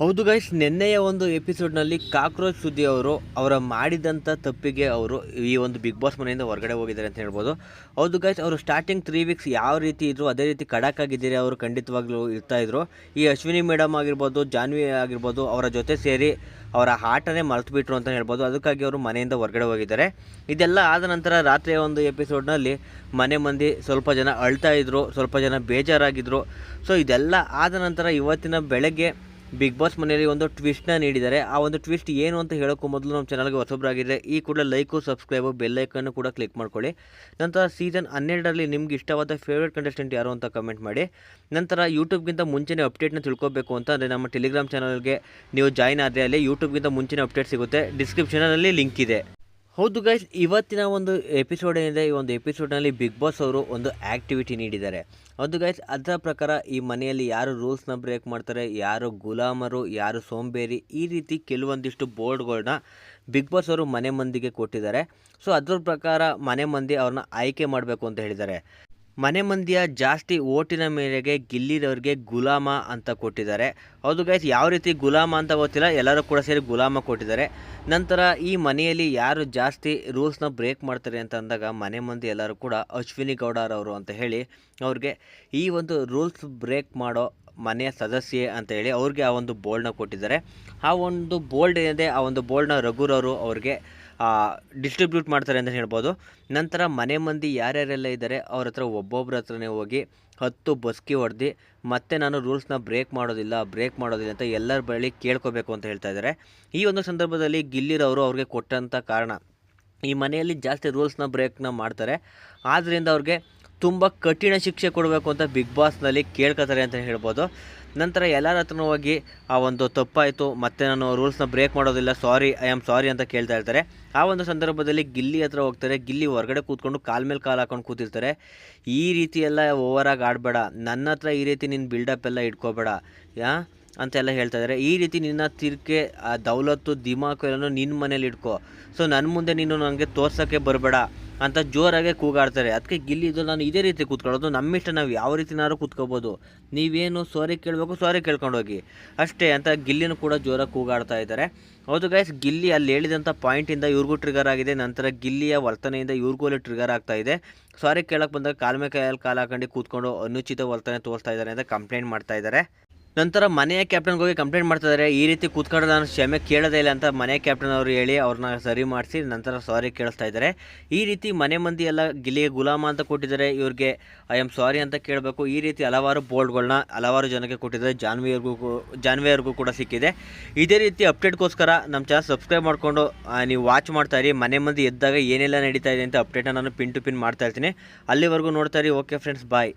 ಹೌದು ಗೈಸ್ ನಿನ್ನೆಯ ಒಂದು ಎಪಿಸೋಡ್ನಲ್ಲಿ ಕಾಕ್ರೋಚ್ ಸುದ್ದಿ ಅವರು ಅವರ ಮಾಡಿದಂಥ ತಪ್ಪಿಗೆ ಅವರು ಈ ಒಂದು ಬಿಗ್ ಬಾಸ್ ಮನೆಯಿಂದ ಹೊರಗಡೆ ಹೋಗಿದ್ದಾರೆ ಅಂತ ಹೇಳ್ಬೋದು. ಹೌದು ಗೈಸ್ ಅವರು ಸ್ಟಾರ್ಟಿಂಗ್ ತ್ರೀ ವೀಕ್ಸ್ ಯಾವ ರೀತಿ ಇದ್ರು, ಅದೇ ರೀತಿ ಖಡಕ್ ಆಗಿದ್ದೀರಿ ಅವರು ಖಂಡಿತವಾಗ್ಲೂ ಇರ್ತಾ ಇದ್ರು. ಈ ಅಶ್ವಿನಿ ಮೇಡಮ್ ಆಗಿರ್ಬೋದು, ಜಾನ್ವಿ ಆಗಿರ್ಬೋದು, ಅವರ ಜೊತೆ ಸೇರಿ ಅವರ ಆಟನೇ ಮರೆತು ಬಿಟ್ಟರು ಅಂತ ಹೇಳ್ಬೋದು. ಅದಕ್ಕಾಗಿ ಅವರು ಮನೆಯಿಂದ ಹೊರಗಡೆ ಹೋಗಿದ್ದಾರೆ. ಇದೆಲ್ಲ ಆದ ನಂತರ ರಾತ್ರಿಯ ಒಂದು ಎಪಿಸೋಡ್ನಲ್ಲಿ ಮನೆ ಮಂದಿ ಸ್ವಲ್ಪ ಜನ ಅಳ್ತಾ ಇದ್ರು, ಸ್ವಲ್ಪ ಜನ ಬೇಜಾರಾಗಿದ್ದರು ಸೊ ಇದೆಲ್ಲ ಆದ ನಂತರ ಇವತ್ತಿನ ಬೆಳಗ್ಗೆ ಬಿಗ್ ಬಾಸ್ ಮನೆಯಲ್ಲಿ ಒಂದು ಟ್ವಿಸ್ಟ್ನ ನೀಡಿದ್ದಾರೆ. ಆ ಒಂದು ಟ್ವಿಸ್ಟ್ ಏನು ಅಂತ ಹೇಳೋಕ್ಕೂ ಮೊದಲು ನಮ್ಮ ಚಾನಲ್ಗೆ ಹೊಸೊಬ್ಬರಾಗಿದ್ದರೆ ಈ ಕೂಡ ಲೈಕು ಸಬ್ಸ್ಕ್ರೈಬು ಬೆಲ್ಲೈಕನ್ನು ಕೂಡ ಕ್ಲಿಕ್ ಮಾಡ್ಕೊಳ್ಳಿ. ನಂತರ ಸೀಸನ್ ಹನ್ನೆರಡರಲ್ಲಿ ನಿಮ್ಗೆ ಇಷ್ಟವಾದ ಫೇವ್ರೇಟ್ ಕಂಟೆಸ್ಟೆಂಟ್ ಯಾರು ಅಂತ ಕಮೆಂಟ್ ಮಾಡಿ. ನಂತರ ಯೂಟ್ಯೂಬ್ಗಿಂತ ಮುಂಚೆನೇ ಅಪ್ಡೇಟ್ನ ತಿಳ್ಕೊಬೇಕು ಅಂತ ಅಂದರೆ ನಮ್ಮ ಟೆಲಿಗ್ರಾಮ್ ಚಾನಲ್ಗೆ ನೀವು ಜಾಯ್ನ್ ಆದರೆ ಅಲ್ಲಿ ಯೂಟ್ಯೂಬ್ಗಿಂತ ಮುಂಚೆನೇ ಅಪ್ಡೇಟ್ ಸಿಗುತ್ತೆ. ಡಿಸ್ಕ್ರಿಪ್ಷನಲ್ಲಿ ಲಿಂಕ್ ಇದೆ. ಹೌದು ಗೈಸ್ ಇವತ್ತಿನ ಒಂದು ಎಪಿಸೋಡ್ ಏನಿದೆ, ಈ ಒಂದು ಎಪಿಸೋಡ್ನಲ್ಲಿ ಬಿಗ್ ಬಾಸ್ ಅವರು ಒಂದು ಆ್ಯಕ್ಟಿವಿಟಿ ನೀಡಿದ್ದಾರೆ. ಹೌದು ಗೈಸ್ ಅದರ ಪ್ರಕಾರ ಈ ಮನೆಯಲ್ಲಿ ಯಾರು ರೂಲ್ಸ್ನ ಬ್ರೇಕ್ ಮಾಡ್ತಾರೆ, ಯಾರು ಗುಲಾಮರು, ಯಾರು ಸೋಂಬೇರಿ, ಈ ರೀತಿ ಕೆಲವೊಂದಿಷ್ಟು ಬೋರ್ಡ್ಗಳನ್ನ ಬಿಗ್ ಬಾಸ್ ಅವರು ಮನೆ ಮಂದಿಗೆ ಕೊಟ್ಟಿದ್ದಾರೆ. ಸೊ ಅದ್ರ ಪ್ರಕಾರ ಮನೆ ಮಂದಿ ಅವ್ರನ್ನ ಆಯ್ಕೆ ಮಾಡಬೇಕು ಅಂತ ಹೇಳಿದ್ದಾರೆ. ಮನೆ ಮಂದಿಯ ಜಾಸ್ತಿ ಓಟಿನ ಮೇರೆಗೆ ಗಿಲ್ಲಿರವ್ರಿಗೆ ಗುಲಾಮ ಅಂತ ಕೊಟ್ಟಿದ್ದಾರೆ. ಹೌದು ಗೈಸ್ ಯಾವ ರೀತಿ ಗುಲಾಮ ಅಂತ ಗೊತ್ತಿಲ್ಲ, ಎಲ್ಲರೂ ಕೂಡ ಸೇರಿ ಗುಲಾಮ ಕೊಟ್ಟಿದ್ದಾರೆ. ನಂತರ ಈ ಮನೆಯಲ್ಲಿ ಯಾರು ಜಾಸ್ತಿ ರೂಲ್ಸ್ನ ಬ್ರೇಕ್ ಮಾಡ್ತಾರೆ ಅಂತ ಅಂದಾಗ ಮನೆ ಮಂದಿ ಎಲ್ಲರೂ ಕೂಡ ಅಶ್ವಿನಿ ಗೌಡರವರು ಅಂತ ಹೇಳಿ ಅವ್ರಿಗೆ ಈ ಒಂದು ರೂಲ್ಸ್ ಬ್ರೇಕ್ ಮಾಡೋ ಮನೆಯ ಸದಸ್ಯೆ ಅಂತ ಹೇಳಿ ಅವ್ರಿಗೆ ಆ ಒಂದು ಬೋಲ್ಡ್ನ ಕೊಟ್ಟಿದ್ದಾರೆ. ಆ ಒಂದು ಬೋಲ್ಡ್ ಏನಿದೆ, ಆ ಒಂದು ಬೋಲ್ಡ್ನ ರಘುರವರು ಅವ್ರಿಗೆ ಡಿಸ್ಟ್ರಿಬ್ಯೂಟ್ ಮಾಡ್ತಾರೆ ಅಂತ ಹೇಳ್ಬೋದು. ನಂತರ ಮನೆ ಮಂದಿ ಯಾರ್ಯಾರೆಲ್ಲ ಇದ್ದಾರೆ ಅವ್ರ ಹತ್ರ ಒಬ್ಬೊಬ್ರ ಹತ್ರನೇ ಹೋಗಿ ಹತ್ತು ಬಸ್ಕಿ ಹೊಡೆದು, ಮತ್ತೆ ನಾನು ರೂಲ್ಸ್ನ ಬ್ರೇಕ್ ಮಾಡೋದಿಲ್ಲ ಬ್ರೇಕ್ ಮಾಡೋದಿಲ್ಲ ಅಂತ ಎಲ್ಲರ ಬಳಿ ಕೇಳ್ಕೋಬೇಕು ಅಂತ ಹೇಳ್ತಾ ಇದ್ದಾರೆ ಈ ಒಂದು ಸಂದರ್ಭದಲ್ಲಿ ಗಿಲ್ಲಿರವರು ಅವ್ರಿಗೆ ಕೊಟ್ಟಂಥ ಕಾರಣ, ಈ ಮನೆಯಲ್ಲಿ ಜಾಸ್ತಿ ರೂಲ್ಸ್ನ ಬ್ರೇಕ್ನ ಮಾಡ್ತಾರೆ. ಆದ್ದರಿಂದ ಅವ್ರಿಗೆ ತುಂಬ ಕಠಿಣ ಶಿಕ್ಷೆ ಕೊಡಬೇಕು ಅಂತ ಬಿಗ್ ಬಾಸ್ನಲ್ಲಿ ಕೇಳ್ಕೊತಾರೆ ಅಂತ ಹೇಳ್ಬೋದು. ನಂತರ ಎಲ್ಲರ ಹತ್ರನೂ ಹೋಗಿ ಆ ಒಂದು ತಪ್ಪಾಯಿತು, ಮತ್ತೆ ನಾನು ರೂಲ್ಸ್ನ ಬ್ರೇಕ್ ಮಾಡೋದಿಲ್ಲ ಸಾರಿ ಐ ಆಮ್ ಸಾರಿ ಅಂತ ಕೇಳ್ತಾ ಇರ್ತಾರೆ. ಆ ಒಂದು ಸಂದರ್ಭದಲ್ಲಿ ಗಿಲ್ಲಿ ಹತ್ರ ಹೋಗ್ತಾರೆ. ಗಿಲ್ಲಿ ಹೊರಗಡೆ ಕೂತ್ಕೊಂಡು ಕಾಲ್ ಮೇಲೆ ಕಾಲು ಹಾಕೊಂಡು ಕೂತಿರ್ತಾರೆ. ಈ ರೀತಿ ಎಲ್ಲ ಓವರಾಗಿ ಆಡಬೇಡ. ನನ್ನ ಹತ್ರ ಈ ರೀತಿ ನಿನ್ನ ಬಿಲ್ಡಪ್ ಎಲ್ಲ ಇಟ್ಕೋಬೇಡ, ಯಾ ಅಂತೆಲ್ಲ ಹೇಳ್ತಾ ಇದ್ದಾರೆ. ಈ ರೀತಿ ನಿನ್ನ ತಿರ್ಕೆ, ಆ ದೌಲತ್ತು, ದಿಮಾಕು ಎಲ್ಲನೂ ನಿನ್ನ ಮನೇಲಿ ಇಟ್ಕೋ. ಸೊ ನನ್ನ ಮುಂದೆ ನೀನು ನನಗೆ ತೋರ್ಸೋಕ್ಕೆ ಬರಬೇಡ. ಅಂತ ಜೋರಾಗೆ ಕೂಗಾಡ್ತಾರೆ. ಅದಕ್ಕೆ ಗಿಲ್ಲಿದು ನಾನು ಇದೇ ರೀತಿ ಕೂತ್ಕೊಳ್ಳೋದು. ನಮ್ಮಿಷ್ಟ ನಾವು ಯಾವ ರೀತಿನಾದ್ರು ಕೂತ್ಕೋಬೋದು. ನೀವೇನು ಸಾರಿ ಕೇಳಬೇಕು ಸಾರಿ ಕೇಳ್ಕೊಂಡೋಗಿ. ಅಷ್ಟೇ ಅಂತ ಗಿಲ್ಲಿನೂ ಕೂಡ ಜೋರಾಗಿ ಕೂಗಾಡ್ತಾ ಇದ್ದಾರೆ. ಹೌದು ಗೈಸ್ ಗಿಲ್ಲಿ ಅಲ್ಲಿ ಹೇಳಿದಂಥ ಪಾಯಿಂಟಿಂದ ಇವ್ರಿಗೂ ಟ್ರಿಗರ್ ಆಗಿದೆ. ನಂತರ ಗಿಲ್ಲಿಯ ವರ್ತನೆಯಿಂದ ಇವ್ರಿಗೂ ಅಲ್ಲಿ ಟ್ರಿಗರ್ ಆಗ್ತಾ ಇದೆ. ಸಾರಿ ಕೇಳಕ್ಕೆ ಬಂದಾಗ ಕಾಲ್ಮೆ ಕೈಯಲ್ಲಿ ಕಾಲು ಹಾಕೊಂಡು ಕೂತ್ಕೊಂಡು ಅನುಚಿತ ವರ್ತನೆ ತೋರಿಸ್ತಾ ಇದ್ದಾರೆ ಅಂತ ಕಂಪ್ಲೇಂಟ್ ಮಾಡ್ತಾ ಇದ್ದಾರೆ. ನಂತರ ಮನೆಯ ಕ್ಯಾಪ್ಟನ್ಗೆ ಹೋಗಿ ಕಂಪ್ಲೇಂಟ್ ಮಾಡ್ತಾ ಇದ್ದಾರೆ ಈ ರೀತಿ ಕೂತ್ಕೊಂಡು ನಾನು ಕ್ಷಮೆ ಕೇಳೋದೇ ಇಲ್ಲ ಅಂತ ಮನೆ ಕ್ಯಾಪ್ಟನ್ ಅವರು ಹೇಳಿ ಅವ್ರನ್ನ ಸರಿ ಮಾಡಿಸಿ ನಂತರ ಸಾರಿ ಕೇಳಿಸ್ತಾ ಇದ್ದಾರೆ ಈ ರೀತಿ ಮನೆ ಮಂದಿ ಎಲ್ಲ ಗಿಲಿಗೆ ಗುಲಾಮ ಅಂತ ಕೊಟ್ಟಿದ್ದಾರೆ. ಇವ್ರಿಗೆ, ಐ ಆಮ್ ಸಾರಿ ಅಂತ ಕೇಳಬೇಕು. ಈ ರೀತಿ ಹಲವಾರು ಬೋರ್ಡ್ಗಳನ್ನ ಹಲವಾರು ಜನಕ್ಕೆ ಕೊಟ್ಟಿದ್ದಾರೆ. ಜಾನ್ವಿಯರ್ಗೂ ಜಾನ್ವಿಯರ್ಗೂ ಕೂಡ ಸಿಕ್ಕಿದೆ. ಇದೇ ರೀತಿ ಅಪ್ಡೇಟ್ಗೋಸ್ಕರ ನಮ್ಮ ಚಾನಲ್ ಸಬ್ಸ್ಕ್ರೈಬ್ ಮಾಡಿಕೊಂಡು ನೀವು ವಾಚ್ ಮಾಡ್ತಾ ಇರಿ. ಮನೆ ಮಂದಿ ಎದ್ದಾಗ ಏನೆಲ್ಲ ನಡೀತಾ ಇದೆ ಅಂತ ಅಪ್ಡೇಟ್ನ ನಾನು ಪಿನ್ ಟು ಪಿನ್ ಮಾಡ್ತಾ ಇರ್ತೀನಿ. ಅಲ್ಲಿವರೆಗೂ ನೋಡ್ತಾ ಇರಿ. Okay friends bye